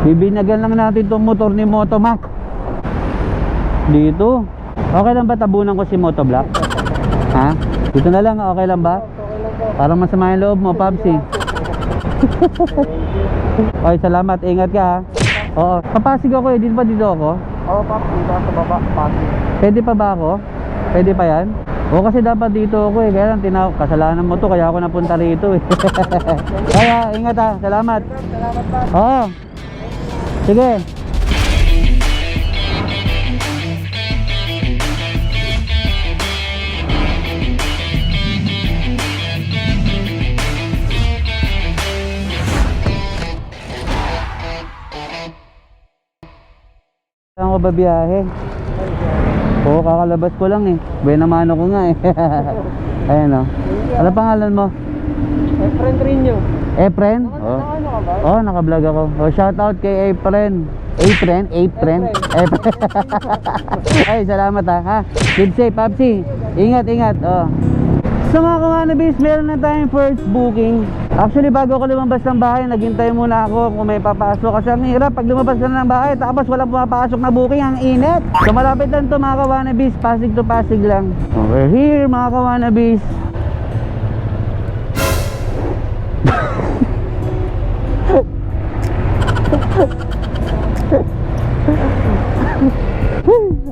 Bibinyagan lang natin itong motor ni Motomac. Dito. Okay lang ba tabunan ko si Motoblock? Ha? Dito na lang, okay lang ba? Parang masama yung loob mo, Papsi. okay, salamat. Ingat ka ha. Oo. Papasig ako eh. Dito pa dito ako? Oo, dito ka sa baba, pasig. Pwede pa ba ako? Pwede pa yan? O kasi dapat dito ako eh. Kaya lang tinaw kasalanan mo to kaya ako napunta rito eh. kaya ingat ha. Salamat. Salamat, Pop. Oo. Sige. Saan ko ba biyahe? Oo, kakalabas ko lang eh. Buena mano ko nga eh. Ayan o. Ano pangalan mo? Friend rin nyo. Efren? Naka- Oh. Oh, naka-vlog ako. Oh, shout out kay Efren. Efren, Efren. Efren. Ay, salamat ha. ha. Keep safe, Papsi. Ingat, ingat. Oh. Sa mga kamanabis, meron na tayong first booking. Actually, bago ako lumabas ng bahay, naghintay muna ako kung may papasok. Kasi ang hirap, pag lumabas ka na ng bahay, tapos walang pumapasok na booking, ang init. So malapit lang to mga kawanabis, pasig to pasig lang. We're here mga kawanabis.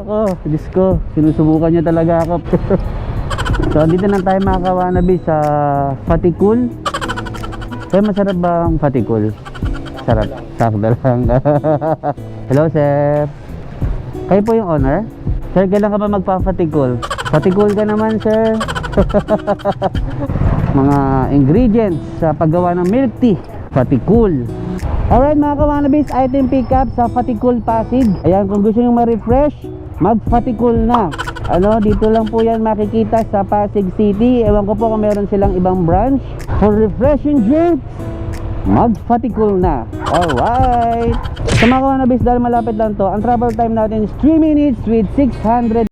Ako, Diyos ko, sinusubukan niya talaga ako. so, dito na tayo mga kawanabi sa Fatikul. Kaya masarap ba ang Fatikul? Sarap. Sakto lang. Hello, sir. Kayo po yung owner? Sir, kailan ka ba magpa-Fatikul? Fatikul ka naman, sir. mga ingredients sa paggawa ng milk tea. Fatikul. Alright mga kawanabis, item pickup sa Fatikul Pasig. Ayan, kung gusto nyo ma-refresh, mag-Fatikul na. Ano, dito lang po yan makikita sa Pasig City. Ewan ko po kung meron silang ibang branch. For refreshing drinks, mag-Fatikul na. Alright. Sa mga kawanabis, dahil malapit lang to, ang travel time natin is 3 minutes with 600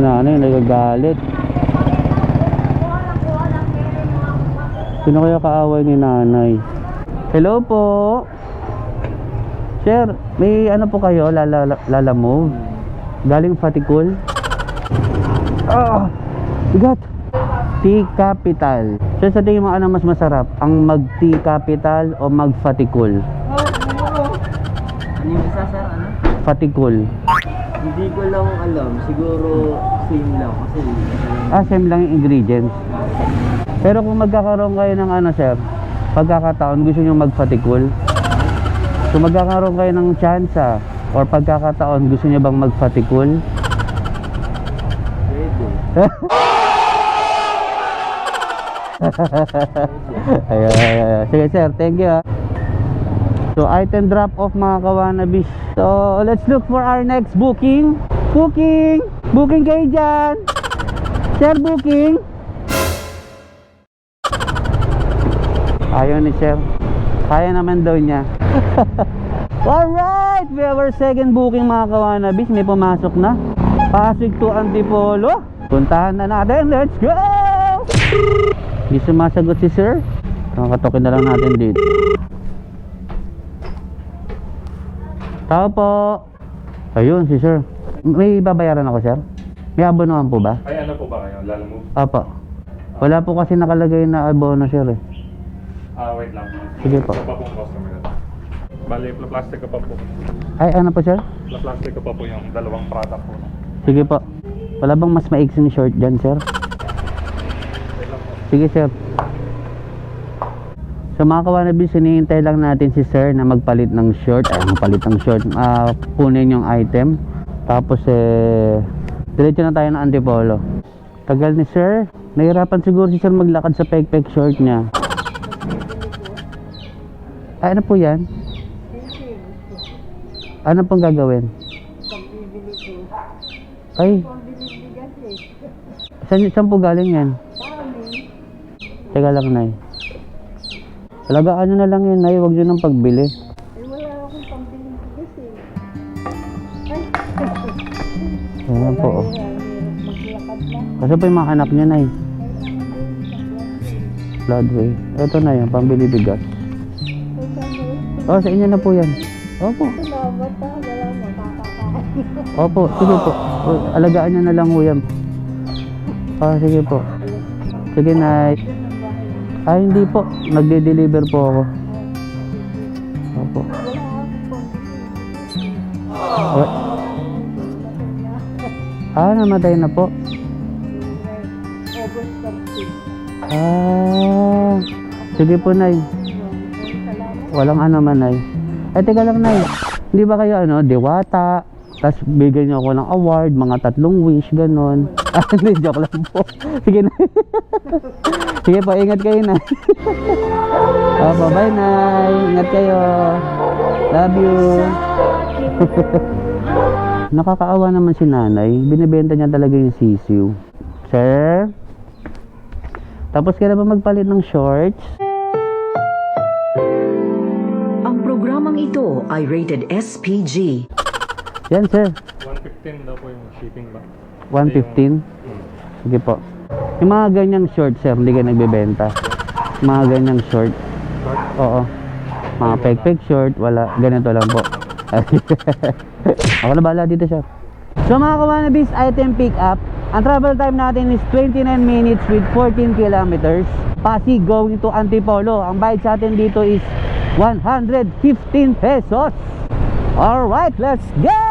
Si nanay nagagalit. Sino kaya kaaway ni nanay? Hello po. Sir, may ano po kayo? Lala, lala move? Galing Fatikul? Ah! Bigat! Tea Capital. Sir, sa tingin mo ano mas masarap? Ang mag-Tea Capital o mag-Fatikul? Ano yung isa, sir? Ano? Fatikul. Hindi ko lang alam. Siguro same lang. Kasi Ah, same lang yung ingredients. Pero kung magkakaroon kayo ng ano sir, pagkakataon gusto nyo magfatikul, kung magkakaroon kayo ng tsansa or pagkakataon gusto nyo bang magfatikul, pwede. Ayan, ayan. Sige sir, thank you ah. So item drop off mga kawanabis. So let's look for our next booking. Booking! Booking kayo dyan! Sir, booking! Ayaw ni sir. Kaya naman daw niya. Alright! We have our second booking mga kawanabis. May pumasok na. Pasig to Antipolo. Puntahan na natin. Let's go! Hindi sumasagot si sir. Nakakatokin na lang natin dito. Tao po. Ayun, si sir. May babayaran ako, sir? May abonohan po ba? Ay, ano po ba kayo? Lalamove? Opo. Wala po kasi nakalagay na abono sir eh. Ah, wait lang. Sige po. Ito pa pong customer. Bali, plastic ko pa po. Ay, ano po sir? plastic ko pa po yung dalawang product po. Sige po. Wala bang mas maiksing short dyan sir? Sige sir. So mga kawanabis, hinihintay lang natin si sir na magpalit ng short. Ay, magpalit ng short. Ah, kunin yung item. Tapos eh, diretso na tayo ng antipolo. Tagal ni sir. Nahirapan siguro si sir maglakad sa pek-pek short niya. Ay, ano po yan? Ano pong gagawin? Ay. Saan, saan po galing yan? Teka lang, Nay. Talagaan nyo na lang yun, Nay. Huwag nyo nang pagbili. Eh, wala akong pambiling bigas eh. Ayan po. oh. Maglakad na. Kasi po yung mga anak nyo, Nay. Floodway. Ito na yan, pambili bigas. Oh, sa inyo na po yan. Opo. makakakain. Opo, sige po. O, Alagaan nyo na lang ho yan. Ah, sige po. Sige, Nay. Ah, hindi po. Nagde-deliver po ako. Opo. Oh. Ah, namatay na po. August 30. Ah, sige po, Nay. Walang ano man, Nay. Eh, teka lang, Nay. Hindi ba kayo, ano, diwata? Tapos bigyan niyo ako ng award, mga tatlong wish, ganon. Ah, hindi, joke lang po. Sige, Nay. sige po, ingat kayo, Nay. Opo, bye, Nay. Ingat kayo. Love you. Nakakaawa naman si nanay. Binibenta niya talaga yung sisiw. Sir? Tapos ka na ba magpalit ng shorts? Ang programang ito ay rated SPG. Yan, sir. 115 daw po yung shipping ba? 115. Sige po. Yung mga ganyang short, sir, hindi ka nagbebenta. Mga ganyang short. Short? Oo. Mga peg-peg short, wala. Ganito lang po. Ako na bahala dito, sir. So mga kawanabis, item pick up. Ang travel time natin is 29 minutes with 14 kilometers. Pasig going to Antipolo. Ang bayad sa atin dito is 115 pesos. Alright, let's go!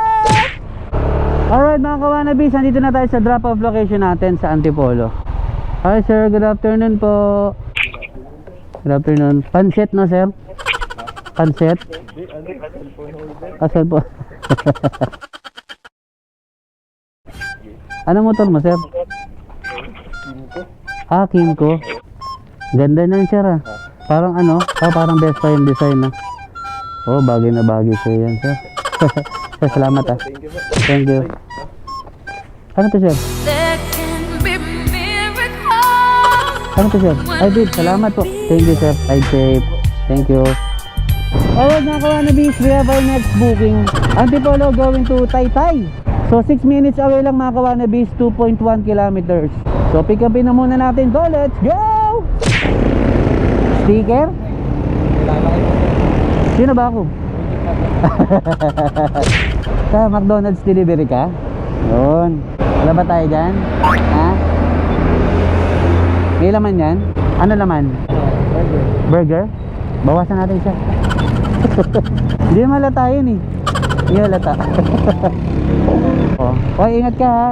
Alright mga kawanabis, nandito na tayo sa drop-off location natin sa Antipolo. Hi sir, good afternoon po. Good afternoon. Pansit no sir? Pansit? Asal po. Anong motor mo sir? Ah, Kimco. Ganda na sir ah. Parang ano? Ah, parang best yung design na. Oh, bagay na bagay sa'yo yan sir, salamat ah. Thank you. Ano to sir? Ano to sir? Ay, babe, salamat po. Thank you, sir. Ride safe. Thank you. Alright mga kawanabis, we have our next booking. Antipolo going to Taytay. So 6 minutes away lang mga kawanabis, 2.1 kilometers. So pick upin na muna natin to. Let's go! Sticker? Sino ba ako? Sa McDonald's delivery ka? Yun. Wala ba tayo dyan? Ha? May laman yan? Ano laman? Burger. Bawasan natin siya. Hindi malata yun eh. Hindi malata. oh. Hoy, ingat ka ha.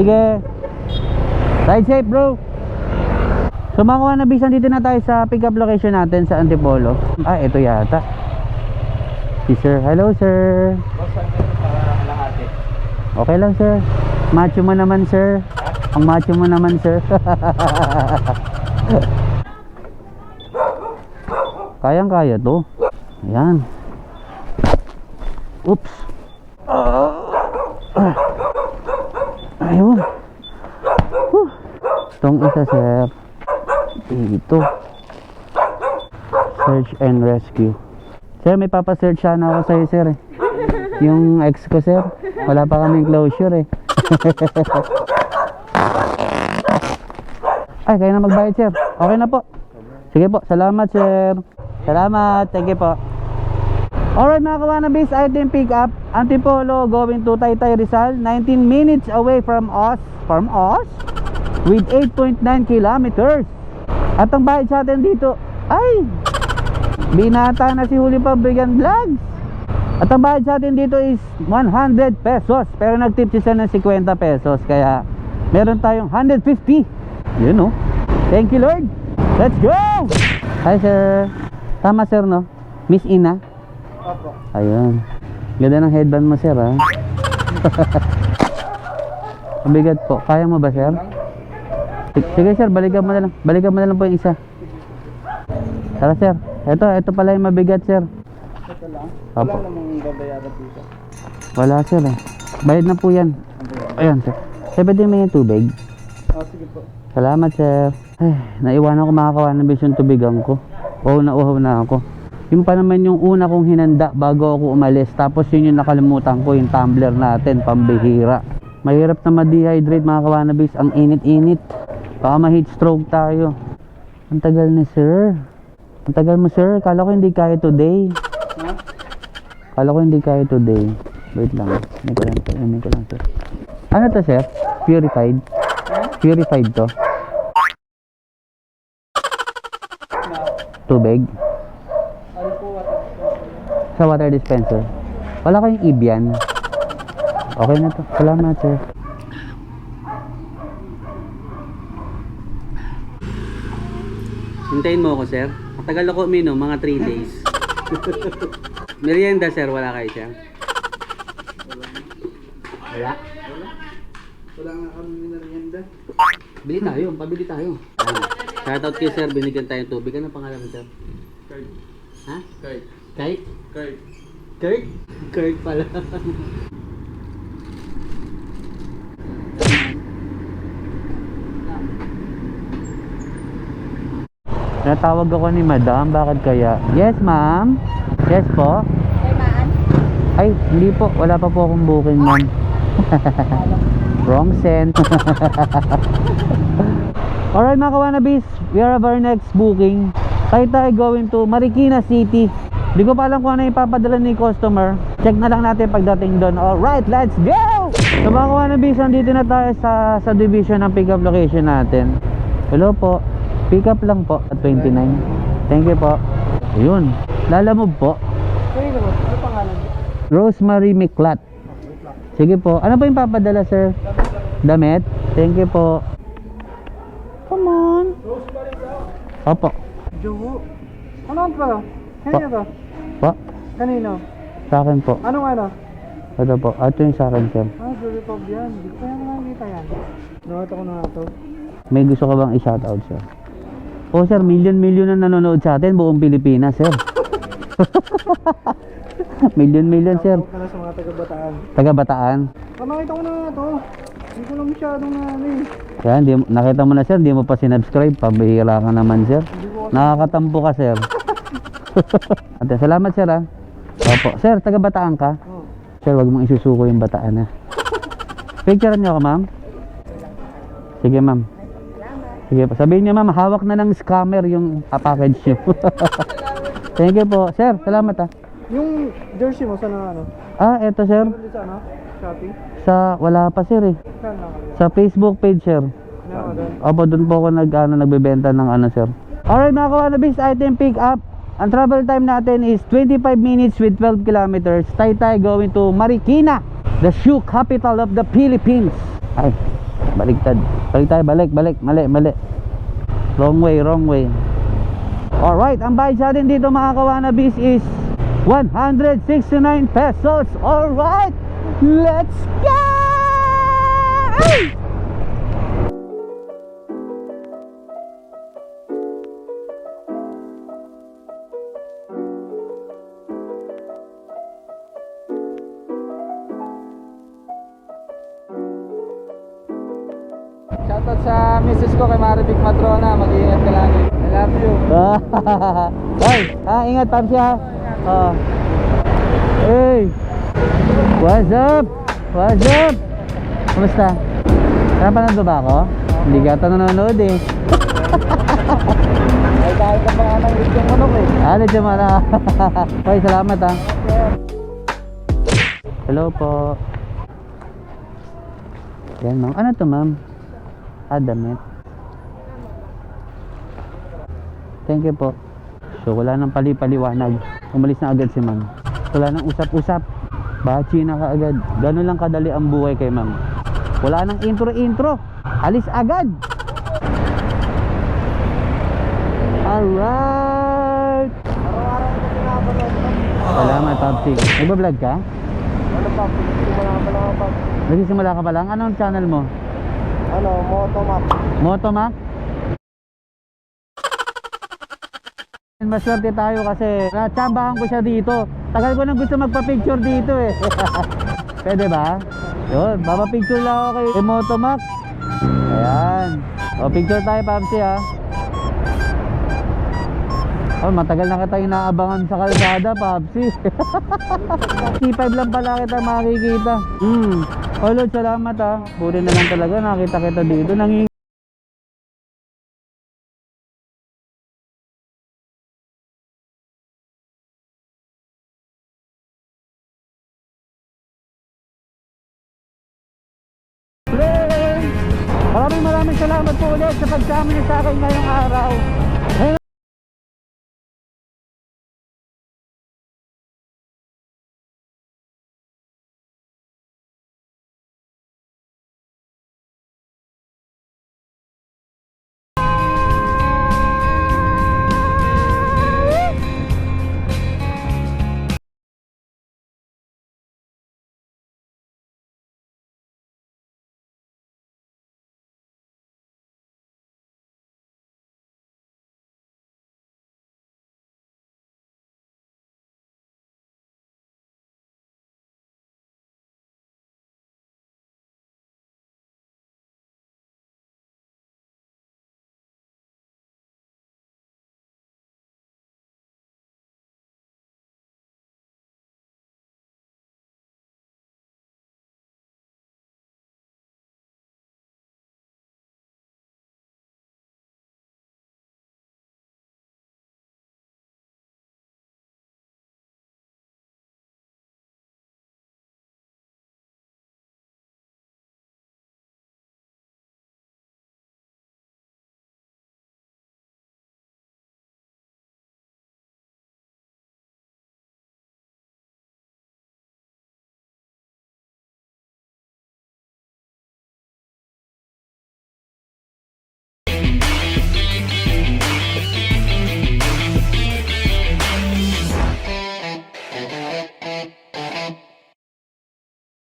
Sige. Ride safe bro. So mga kawanabisan dito na tayo sa pick up location natin sa Antipolo. Ah, ito yata. Si sir. Hello sir. Okay lang sir. Macho mo naman sir. Ang macho mo naman sir. Kayang kaya to. Ayan. Oops. Ayun. Huh. Itong isa sir. Ito. Search and rescue. Sir, may papasearch sana ako sa'yo sir eh. Yung ex ko sir. Wala pa kaming closure eh. Ay, kaya na magbayad sir. Okay na po. Sige po, salamat sir. Salamat, thank you po. Alright mga kawanabis, item pick up. Antipolo going to Taytay Rizal. 19 minutes away from us. From us? with 8.9 kilometers. At ang bayad sa atin dito ay binata na si Huli Pabrigan Vlogs. At ang bayad sa atin dito is 100 pesos. Pero nagtip si sir ng 50 pesos. Kaya meron tayong 150. Yun oh. Thank you Lord. Let's go! Hi sir. Tama sir no? Miss Ina? Opo. Ayun. Ganda ng headband mo sir ha. Mabigat po. Kaya mo ba sir? Sig- Sige sir, balikan mo na lang. Balikan mo na lang po yung isa. Tara sir. Ito, ito pala yung mabigat sir. Ito lang. Opo. Wala namang babayaran dito. Wala sir eh. Bayad na po yan. Ayan sir. Sir, pwede mo yung tubig? Ah, sige po. Salamat sir. Ay, naiwanan ko makakawa ng bis yung tubigan ko. Uhaw na uhaw na ako. Yung pa naman yung una kong hinanda bago ako umalis. Tapos yun yung nakalimutan ko, yung tumbler natin, pambihira. Mahirap na ma-dehydrate mga kawanabis. Ang init-init. Baka ma-heat stroke tayo. Ang tagal ni sir. Ang tagal mo sir. Kala ko hindi kaya today. Ha? Kala ko hindi kaya today. Wait lang. Hindi ko lang sir. Hindi ko lang sir. Ano to sir? Purified? Purified to? Na, Tubig? ano? Sa water dispenser. Wala kayong Evian? Okay na to. Salamat sir. Hintayin mo ako sir. Matagal ako uminom, mga 3 days. Merienda sir, wala kayo sir? Wala? Wala nga kami minarienda. Bili tayo, pabili tayo. Shoutout kay sir, binigyan tayong tubig. Ano pangalan mo sir? Kurt. Ha? Kurt. Kite? Kurt. Kurt? Kurt pala. Natawag ako ni madam, bakit kaya? Yes ma'am? Yes po? Ay, hindi po, wala pa po akong booking ma'am. Wrong send. Alright mga kawanabis, we are of our next booking. Tayo tayo going to Marikina City. Hindi ko pa alam kung ano yung papadala ni customer. Check na lang natin pagdating doon. Alright, let's go! So mga kawanabis, nandito na tayo sa, sa division ng pickup location natin. Hello po. Pick up lang po at 29. Thank you po. Ayun. Lalamove po. Ano? Rosemary Miklat. Sige po. Ano po yung papadala, sir? Damit? Thank you po. Come on. Opo. Jowo. Ano pa? Kanino to? Po. Kanino? Sa akin po. Anong ano? Ito po. Ito yung sa akin, sir. Ah, Jollibee Pub yan. Hindi ko kaya nakakita yan. Nakita ko na nga to. May gusto ka bang i-shoutout, sir? Oh, sir. Million-million na nanonood sa atin. Buong Pilipinas, sir. Million-million, sir. Ka na sa mga taga-bataan. Taga Bataan. Ah, nakita ko na nga to. Hindi ko lang masyadong na ano eh. Yan, di, nakita mo na, sir. Di mo pa sinubscribe. Pabihira ka naman, sir. Hindi Nakakatampo ka, sir. Ate, salamat, sir, ha. Opo. Sir, taga Bataan ka? Oh. Sir, wag mong isusuko yung Bataan, ha. Picture niyo ako, ma'am? Sige, ma'am. Sige po. Sabihin niyo, ma'am, hawak na ng scammer yung ah, package niyo. Thank you po. Sir, salamat, ha. Yung jersey mo, saan na ano? Ah, eto, sir. Sa ano? Shopee? Sa, wala pa, sir, eh. Saan na? Sa Facebook page, sir. Ano ako doon? Opo, doon po ako nag, ano, nagbebenta ng ano, sir. Alright, mga kawanabis, item pick up. Ang travel time natin is 25 minutes with 12 kilometers. Taytay going to Marikina, the shoe capital of the Philippines. Ay, baliktad. Balik tayo, balik, balik, mali, mali. Wrong way, wrong way. Alright, ang bayad sa atin dito mga kawanabis is 169 pesos. Alright, let's go! Shoutout Ay, ah, ingat Pam siya. Oh. Hey. What's up? What's up? Kumusta? Napanood mo ba ako? Hindi ka nanonood eh. Ay, kahit ka pa nga ng yung manok eh. Ah, medyo mara. Okay, salamat ah. Hello po. Yan ma'am. Ano to ma'am? Ah, damit. Thank you po. So, wala nang pali-paliwanag. Umalis na agad si ma'am. Wala nang usap-usap. Bachi na kaagad. Ganun lang kadali ang buhay kay ma'am. Wala nang intro-intro. Alis agad. Alright. Salamat, Papsi. Nagbablog ka? Ano pa? Simula pa lang. Nagsisimula ka pa lang? Anong channel mo? Ano, motomap. Motomac? Maswerte tayo kasi natsambahan ko siya dito. Tagal ko nang gusto magpa-picture dito eh. Pwede ba? Yun, papapicture lang ako kay Motomac. Ayan. O, picture tayo, Papsi ha. Oh, matagal na kita inaabangan sa kalsada, Papsi. C5 lang pala kita makikita. Hmm. Oh, Lord, salamat ha. Buti na lang talaga nakita kita dito. Nanging Maraming salamat po ulit sa pagsama niyo sa akin ngayong araw.